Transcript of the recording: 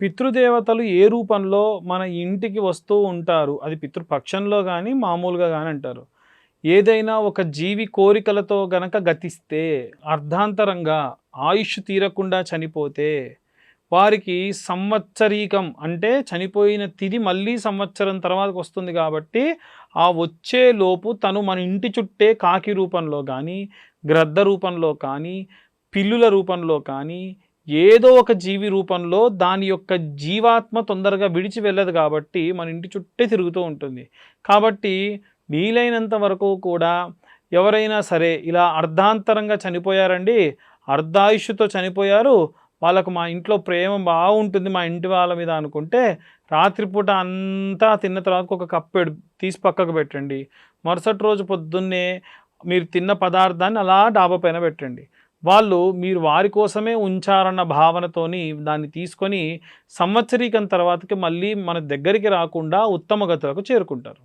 పితృదేవతలు ఏ రూపంలో మన ఇంటికి వస్తూ ఉంటారు? అది పితృపక్షంలో కానీ మామూలుగా కానీ అంటారు. ఏదైనా ఒక జీవి కోరికలతో గనక గతిస్తే అర్ధాంతరంగా ఆయుష్ తీరకుండా చనిపోతే వారికి సంవత్సరీకం అంటే చనిపోయిన తిది మళ్ళీ సంవత్సరం తర్వాత వస్తుంది కాబట్టి ఆ వచ్చే లోపు తను మన ఇంటి చుట్టే కాకి రూపంలో కానీ గ్రద్ద రూపంలో కానీ పిల్లుల రూపంలో కానీ ఏదో ఒక జీవి రూపంలో దాని యొక్క జీవాత్మ తొందరగా విడిచి వెళ్ళదు కాబట్టి మన ఇంటి చుట్టే తిరుగుతూ ఉంటుంది. కాబట్టి వీలైనంత వరకు కూడా ఎవరైనా సరే ఇలా అర్ధాంతరంగా చనిపోయారండి అర్ధాయుష్తో చనిపోయారు వాళ్ళకు మా ఇంట్లో ప్రేమ బాగుంటుంది మా ఇంటి వాళ్ళ మీద అనుకుంటే రాత్రిపూట అంతా తిన్న తర్వాత ఒక కప్పెడు తీసి పక్కకు పెట్టండి. మరుసటి రోజు పొద్దున్నే మీరు తిన్న పదార్థాన్ని అలా డాబా పైన పెట్టండి. వాళ్ళు మీరు వారి కోసమే ఉంచారన్న భావనతోని దాన్ని తీసుకొని సంవత్సరీకం తర్వాతకి మళ్ళీ మన దగ్గరికి రాకుండా ఉత్తమ గతులకు చేరుకుంటారు.